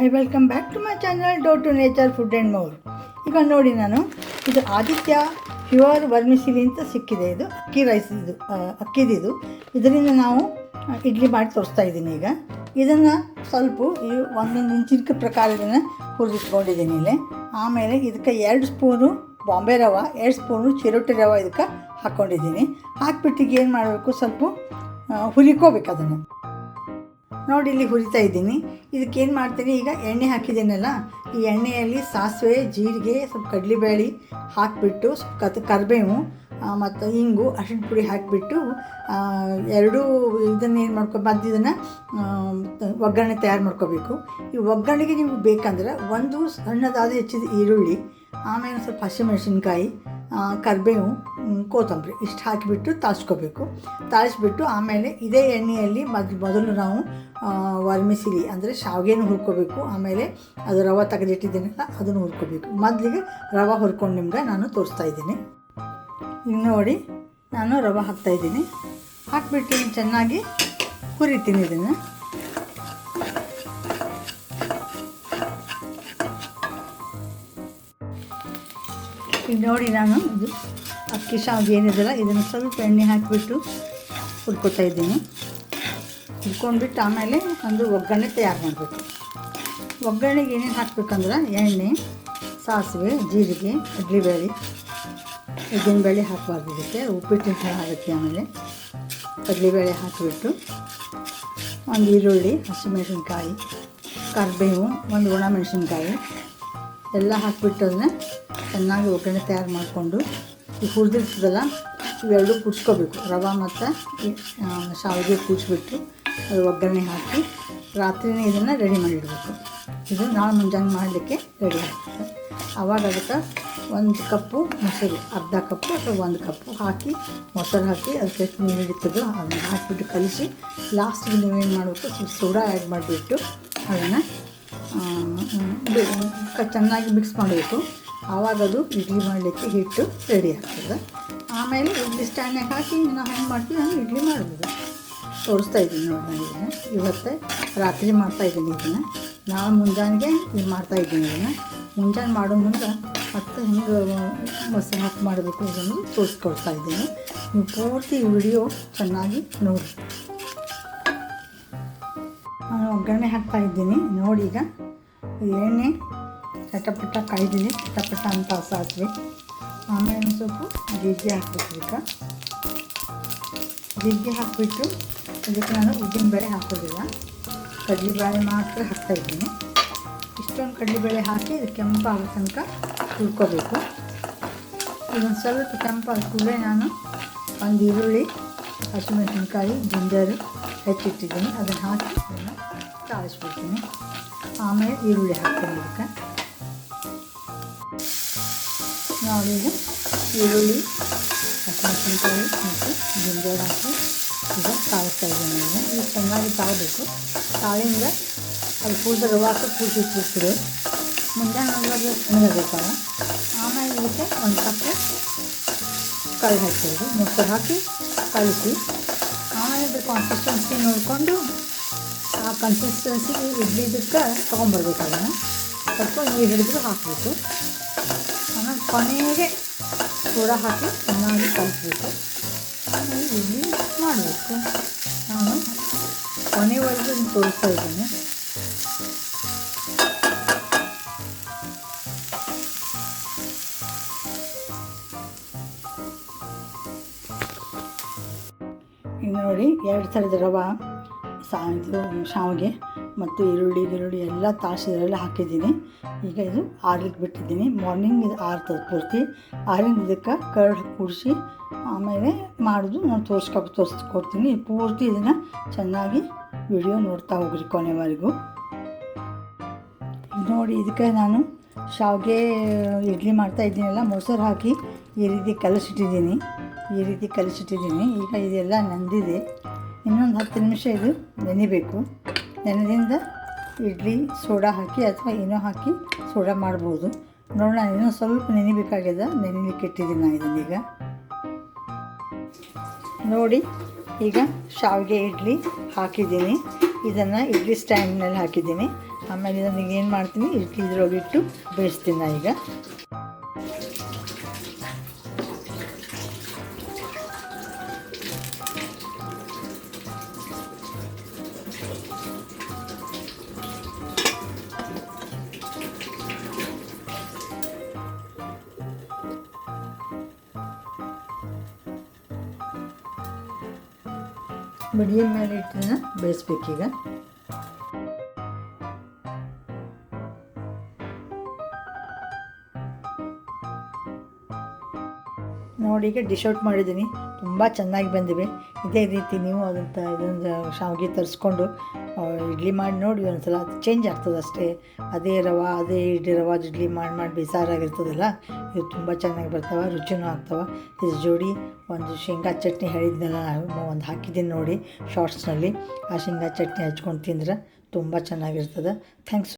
I welcome back to my channel door to nature food and more ಈಗ ನೋಡಿ ನಾನು, ಇದು ಆದಿತ್ಯ ಪ್ಯೂರ್ ವರ್ಮಿಸಿಲಿ ಅಂತ ಸಿಕ್ಕಿದೆ ಇದು, ಅಕ್ಕಿ ರೈಸ್ ಇದು ಅಕ್ಕಿದಿದು. ಇದರಿಂದ ನಾವು ಇಡ್ಲಿ ಮಾಡಿ ತೋರಿಸ್ತಾ ಇದ್ದೀನಿ ಈಗ. ಇದನ್ನು ಸ್ವಲ್ಪ ಈ ಒಂದೊಂದು ಇಂಚಿನ ಪ್ರಕಾರ ಇದನ್ನು ಹುರಿದಿಟ್ಕೊಂಡಿದ್ದೀನಿ ಇಲ್ಲಿ. ಆಮೇಲೆ ಇದಕ್ಕೆ ಎರಡು ಸ್ಪೂನು ಬಾಂಬೆ ರವೆ, ಎರಡು ಸ್ಪೂನು ಚಿರೋಟಿ ರವೆ ಇದಕ್ಕೆ ಹಾಕ್ಕೊಂಡಿದ್ದೀನಿ ಹಾಕ್ಬಿಟ್ಟಿಗೆ ಏನು ಮಾಡಬೇಕು? ಸ್ವಲ್ಪ ಹುರಿಕೋಬೇಕು ಅದನ್ನು. ನೋಡಿ, ಇಲ್ಲಿ ಹುರಿತಾ ಇದ್ದೀನಿ. ಇದಕ್ಕೆ ಏನು ಮಾಡ್ತೀನಿ? ಈಗ ಎಣ್ಣೆ ಹಾಕಿದ್ದೀನಲ್ಲ, ಈ ಎಣ್ಣೆಯಲ್ಲಿ ಸಾಸಿವೆ, ಜೀರಿಗೆ, ಸ್ವಲ್ಪ ಕಡಲೆಬೇಳೆ ಹಾಕಿಬಿಟ್ಟು ಸ್ವಲ್ಪ ಕತ್, ಕರಿಬೇವು ಮತ್ತು ಹಿಂಗು ಅರ್ಶಿನ ಪುಡಿ ಹಾಕಿಬಿಟ್ಟು ಎರಡೂ ಇದನ್ನು ಏನು ಮಾಡ್ಕೊ, ಮತ್ತು ಇದನ್ನು ಒಗ್ಗರಣೆ ತಯಾರು ಮಾಡ್ಕೋಬೇಕು. ಈ ಒಗ್ಗರಣೆಗೆ ನಿಮ್ಗೆ ಬೇಕಂದ್ರೆ ಒಂದು ಸಣ್ಣದಾದ ಹೆಚ್ಚಿದ ಈರುಳ್ಳಿ, ಆಮೇಲೆ ಸ್ವಲ್ಪ ಹಸಿಮೆಣಸಿನ್ಕಾಯಿ ಕರಿಬೇವು ಕೊತ್ತಂಬರಿ ಇಷ್ಟು ಹಾಕಿಬಿಟ್ಟು ತಾಳಿಸ್ಕೋಬೇಕು. ತಾಳಿಸ್ಬಿಟ್ಟು ಆಮೇಲೆ ಇದೇ ಎಣ್ಣೆಯಲ್ಲಿ ಮದ್, ಮೊದಲು ನಾವು ವರ್ಮಿಸಿಲಿ ಅಂದರೆ ಶಾವಿಗೆನೂ ಹುರ್ಕೋಬೇಕು. ಆಮೇಲೆ ಅದು ರವೆ ತೆಗೆದಿಟ್ಟಿದ್ದೀನಲ್ಲ, ಅದನ್ನು ಹುರ್ಕೋಬೇಕು. ಮೊದಲಿಗೆ ರವೆ ಹುರ್ಕೊಂಡು ನಿಮ್ಗೆ ನಾನು ತೋರಿಸ್ತಾ ಇದ್ದೀನಿ. ಈಗ ನೋಡಿ, ನಾನು ರವೆ ಹಾಕ್ತಾಯಿದ್ದೀನಿ ಹಾಕ್ಬಿಟ್ಟು ಚೆನ್ನಾಗಿ ಹುರಿತೀನಿ ಇದನ್ನು. ಈಗ ನೋಡಿ ನಾನು ಇದು ಅಕ್ಕಿ ಶಾವಿಗೆ ಏನಿದೆಯಲ್ಲ, ಇದನ್ನು ಸ್ವಲ್ಪ ಎಣ್ಣೆ ಹಾಕಿಬಿಟ್ಟು ಹುರ್ಕೊತಾ ಇದ್ದೀನಿ. ಹುರ್ಕೊಂಡ್ಬಿಟ್ಟು ಆಮೇಲೆ ಒಂದು ಒಗ್ಗರಣೆ ತಯಾರು ಮಾಡಬೇಕು. ಒಗ್ಗರಣೆಗೆ ಏನೇನು ಹಾಕ್ಬೇಕಂದ್ರೆ ಎಣ್ಣೆ, ಸಾಸಿವೆ, ಜೀರಿಗೆ, ಕಡಲೆಬೇಳೆ. ಉದ್ದಿನಬೇಳೆ ಹಾಕಬಾರ್ದು ಇದಕ್ಕೆ ಉಪ್ಪಿಟ್ಟಿನ ಥರ ಆಗುತ್ತೆ ಆಮೇಲೆ ಕಡಲೆಬೇಳೆ ಹಾಕಿಬಿಟ್ಟು ಒಂದು ಈರುಳ್ಳಿ, ಹಸಿಮೆಣಸಿನ್ಕಾಯಿ, ಕರಿಬೇವು, ಒಂದು ಒಣಮೆಣಸಿನ್ಕಾಯಿ ಎಲ್ಲ ಹಾಕಿಬಿಟ್ಟು ಅದನ್ನ ಚೆನ್ನಾಗಿ ಒಗ್ಗರಣೆ ತಯಾರು ಮಾಡಿಕೊಂಡು ಈ ಹುರಿದಿರ್ತದಲ್ಲ, ಇವೆರಡೂ ಕುಡ್ಸ್ಕೋಬೇಕು ರವೆ ಮತ್ತು ಶಾವಿಗೆ ಕುಡಿಸ್ಬಿಟ್ಟು ಅದು ಒಗ್ಗರಣೆ ಹಾಕಿ ರಾತ್ರಿನೇ ಇದನ್ನು ರೆಡಿ ಮಾಡಿಡಬೇಕು. ಇದು ನಾಳೆ ಮುಂಜಾನೆ ಮಾಡಲಿಕ್ಕೆ ರೆಡಿ ಆಗ್ತದೆ ಆವಾಗ ಅದಕ್ಕೆ ಒಂದು ಕಪ್ಪು ಮೊಸರು, ಅರ್ಧ ಕಪ್ಪು ಅಥವಾ ಒಂದು ಕಪ್ಪು ಹಾಕಿ, ಮೊಸರು ಹಾಕಿ ಅದಕ್ಕೆ ಎಷ್ಟು ನೀರು ಹಿಡಿತದೋ ಅದನ್ನು ಹಾಕಿಬಿಟ್ಟು ಕಲಿಸಿ ಲಾಸ್ಟಿಗೆ ನೀವೇನು ಮಾಡಬೇಕು, ಸ್ವಲ್ಪ ಸೋಡಾ ಆ್ಯಡ್ ಮಾಡಿಬಿಟ್ಟು ಅದನ್ನು ಚೆನ್ನಾಗಿ ಮಿಕ್ಸ್ ಮಾಡಬೇಕು. ಆವಾಗ ಅದು ಇಡ್ಲಿ ಮಾಡಲಿಕ್ಕೆ ಹಿಟ್ಟು ರೆಡಿ ಆಗ್ತದೆ. ಆಮೇಲೆ ಇಡ್ಲಿ ಸ್ಟ್ಯಾಂಡ್ನಾಗ ಹಾಕಿ ನಾನು ಹೆಂಗೆ ಮಾಡ್ತೀನಿ, ನಾನು ಇಡ್ಲಿ ಮಾಡ್ಬೋದು. ತೋರಿಸ್ತಾ ಇದ್ದೀನಿ ನೋಡಿ ನಾನು ಇದನ್ನು. ಇವತ್ತೇ ರಾತ್ರಿ ಮಾಡ್ತಾ ಇದ್ದೀನಿ ಇದನ್ನು. ನಾಳೆ ಮುಂಜಾನೆಗೆ ಇದು ಮಾಡ್ತಾ ಇದ್ದೀನಿ ಇದನ್ನು. ಮುಂಜಾನೆ ಮಾಡೋ ಮುಂದೆ ಮತ್ತೆ ಹೆಂಗೆ ಮೊಸರು ಹಾಕಿ ಮಾಡಬೇಕು ಅದನ್ನು ತೋರಿಸ್ಕೊಡ್ತಾ ಇದ್ದೀನಿ. ನೀವು ಪೂರ್ತಿ ವಿಡಿಯೋ ಚೆನ್ನಾಗಿ ನೋಡಿ. ನಾನು ಒಗ್ಗರಣೆ ಹಾಕ್ತಾ ಇದ್ದೀನಿ. ನೋಡಿ ಈಗ. ಎಣ್ಣೆ ಚಟಪಟ ಕಾಯ್ದಿನಿ. ಚಟಪಟ ಅಂತ ಸಾಸಿವೆ ಆಮೇಲೆ ಸ್ವಲ್ಪ ಜೀರಿಗೆ ಹಾಕ್ಬೇಕು ಈಗ. ಜೀರಿಗೆ ಹಾಕಿಬಿಟ್ಟು ಇದಕ್ಕೆ ನಾನು ಉದ್ದಿನಬೇಳೆ ಹಾಕೋದಿಲ್ಲ. ಕಡಲೆಬೇಳೆ ಮಾತ್ರ ಹಾಕ್ತಾಯಿದ್ದೀನಿ ಇಷ್ಟೊಂದು ಕಡಲೆಬೇಳೆ ಹಾಕಿ ಇದು ಕೆಂಪಾಗೋ ತನಕ ಹುರ್ಕೋಬೇಕು. ಇದೊಂದು ಸ್ವಲ್ಪ ಕೆಂಪಾದ ಕೂಡಲೇ ನಾನು ಒಂದು ಈರುಳ್ಳಿ, ಹಸಿಮೆಣಸಿನ್ಕಾಯಿ, ಜಿಂಜರು ಹೆಚ್ಚಿಟ್ಟಿದ್ದೀನಿ. ಅದನ್ನು ಹಾಕಿ ತಾಳಿಸ್ಬಿಡ್ತೀನಿ. ಆಮೇಲೆ ಈರುಳ್ಳಿ ಹಾಕ್ತೀನಿ ಇದಕ್ಕೆ. ನೋಡಿ ಈಗ ಈರುಳ್ಳಿ, ಹಸಿಮೆಣಸಿನ್ಕಾಯಿ ಮತ್ತು ಜಿಂಜರ್ ಹಾಕಿ ಈಗ ತಾಳಿಸ್ತಾ ಇದ್ದೀನಿ ಈಗ ಇದು ಚೆನ್ನಾಗಿ ತಾಳಬೇಕು. ತಾಳಿಂದ ಅದು ಕೂದ ರವಾಸ ಕೂಸಿಟ್ಬಿಡ್ತೀರಿ ಮುಂಜಾನೆ ಒಳಗೆ ಸಣ್ಣಗಾಗಬೇಕಲ್ಲ ಆಮೇಲೆ ಇದಕ್ಕೆ ಒಂದು ಕಪ್ಪು ಕಳ್ಳಿ ಹಾಕ್ತಿರೋದು ಮೊಸರು ಹಾಕಿ ಕಳಿಸಿ ಆಮೇಲೆ ಇದ್ರ ಕಾನ್ಸಿಸ್ಟೆನ್ಸಿ ನೋಡಿಕೊಂಡು ಆ ಕನ್ಸಿಸ್ಟೆನ್ಸಿ ಇಡ್ಲಿದ್ದಕ್ಕೆ ತೊಗೊಂಬರ್ಬೇಕು ಅದನ್ನು ಸ್ವಲ್ಪ ನೀರು ಹಿಡಿದ್ರು ಹಾಕಬೇಕು. ಆಮೇಲೆ ಕೊನೆಗೆ ಸೋಡಾ ಹಾಕಿ ಚೆನ್ನಾಗಿ ಕಲಿಸ್ಬೇಕು. ಆಮೇಲೆ ಇಡ್ಲಿ ಮಾಡಬೇಕು ನಾನು ಕೊನೆವರೆಗೂ ಇದನ್ನ ತೋರಿಸ್ತಾ ಇದ್ದೀನಿ ಈಗ ನೋಡಿ ಎರಡು ಥರದ ರವೆ ಸಾ ಇದು ಶಾವಿಗೆ. ಮತ್ತು ಈರುಳ್ಳಿ ಗಿರುಳ್ಳಿ ಎಲ್ಲ ತಾಸಿದ್ರೆಲ್ಲ ಹಾಕಿದ್ದೀನಿ. ಈಗ ಇದು ಆರ್ಲಿಕ್ಕೆ ಬಿಟ್ಟಿದ್ದೀನಿ. ಮಾರ್ನಿಂಗ್ ಇದು ಆರ್ತದೆ ಪೂರ್ತಿ. ಆರಿಂದ ಇದಕ್ಕೆ ಕರ್ಡ್ ಕೂಡಿಸಿ ಆಮೇಲೆ ಮಾಡೋದು ನಾನು ತೋರಿಸ್ಕೊ, ತೋರಿಸ್ಕೊಡ್ತೀನಿ. ಪೂರ್ತಿ ಇದನ್ನು ಚೆನ್ನಾಗಿ ವಿಡಿಯೋ ನೋಡ್ತಾ ಹೋಗ್ರಿ ಕೊನೆವರೆಗೂ. ನೋಡಿ, ಇದಕ್ಕೆ ನಾನು ಶಾವಿಗೆ ಇಡ್ಲಿ ಮಾಡ್ತಾ ಇದ್ದೀನಲ್ಲ, ಮೊಸರು ಹಾಕಿ ಈ ರೀತಿ ಕಲಸಿಟ್ಟಿದ್ದೀನಿ. ಈ ರೀತಿ ಕಲಸಿಟ್ಟಿದ್ದೀನಿ. ಈಗ ಇದೆಲ್ಲ ನಂದಿದೆ. ಇನ್ನೊಂದು ಹತ್ತು ನಿಮಿಷ ಇದು ನೆನಿಬೇಕು. ನೆನೆದಿಂದ ಇಡ್ಲಿ, ಸೋಡಾ ಹಾಕಿ ಅಥವಾ ಏನೋ ಹಾಕಿ ಸೋಡಾ ಮಾಡ್ಬೋದು. ನೋಡೋಣ ಇನ್ನೂ ಸ್ವಲ್ಪ ನೆನಿಬೇಕಾಗಿದೆ ನೆನಿಲಿಕ್ಕೆ ಇಟ್ಟಿದ್ದೀನಿ ನಾನು ಇದನ್ನೀಗ ನೋಡಿ, ಈಗ ಶಾವಿಗೆ ಇಡ್ಲಿ ಹಾಕಿದ್ದೀನಿ. ಇದನ್ನು ಇಡ್ಲಿ ಸ್ಟ್ಯಾಂಡ್ನಲ್ಲಿ ಹಾಕಿದ್ದೀನಿ. ಆಮೇಲೆ ಇದನ್ನು ಏನು ಮಾಡ್ತೀನಿ ಇಡ್ಲಿ ಇದ್ರೊಳಗೆ ಇಟ್ಟು ಬೇಯಿಸ್ತೀನಿ ನಾನು ಈಗ. മീഡിയം മേലിട്ടിരുന്ന് ബേസ് വയ്ക്കുക ನೋಡಿ ಈಗ ಡಿಶ್ ಔಟ್ ಮಾಡಿದ್ದೀನಿ. ತುಂಬ ಚೆನ್ನಾಗಿ ಬಂದಿವೆ. ಇದೇ ರೀತಿ ನೀವು ಅದಂತ ಇದೊಂದು ಶಾವಿಗೆ ತರಿಸ್ಕೊಂಡು ಇಡ್ಲಿ ಮಾಡಿ ನೋಡಿ ಒಂದ್ಸಲ. ಅದು ಚೇಂಜ್ ಆಗ್ತದೆ ಅಷ್ಟೇ. ಅದೇ ರವ, ಅದೇ ಇಡ್ಲಿ ರವ ಇಡ್ಲಿ ಮಾಡಿ ಮಾಡಿ ಬೇಸಾರಾಗಿರ್ತದಲ್ಲ, ಇದು ತುಂಬ ಚೆನ್ನಾಗಿ ಬರ್ತವೆ, ರುಚಿನೂ ಆಗ್ತವೆ. ಇದ್ರ ಜೋಡಿ ಒಂದು ಶೇಂಗಾ ಚಟ್ನಿ ಹೇಳಿದ್ನಲ್ಲ, ನಾನು ಒಂದು ಹಾಕಿದ್ದೀನಿ ನೋಡಿ ಶಾರ್ಟ್ಸ್ನಲ್ಲಿ ಆ ಶೇಂಗಾ ಚಟ್ನಿ ಹಚ್ಕೊಂಡು ತಿಂದ್ರೆ ತುಂಬ ಚೆನ್ನಾಗಿರ್ತದೆ. ಥ್ಯಾಂಕ್ಸ್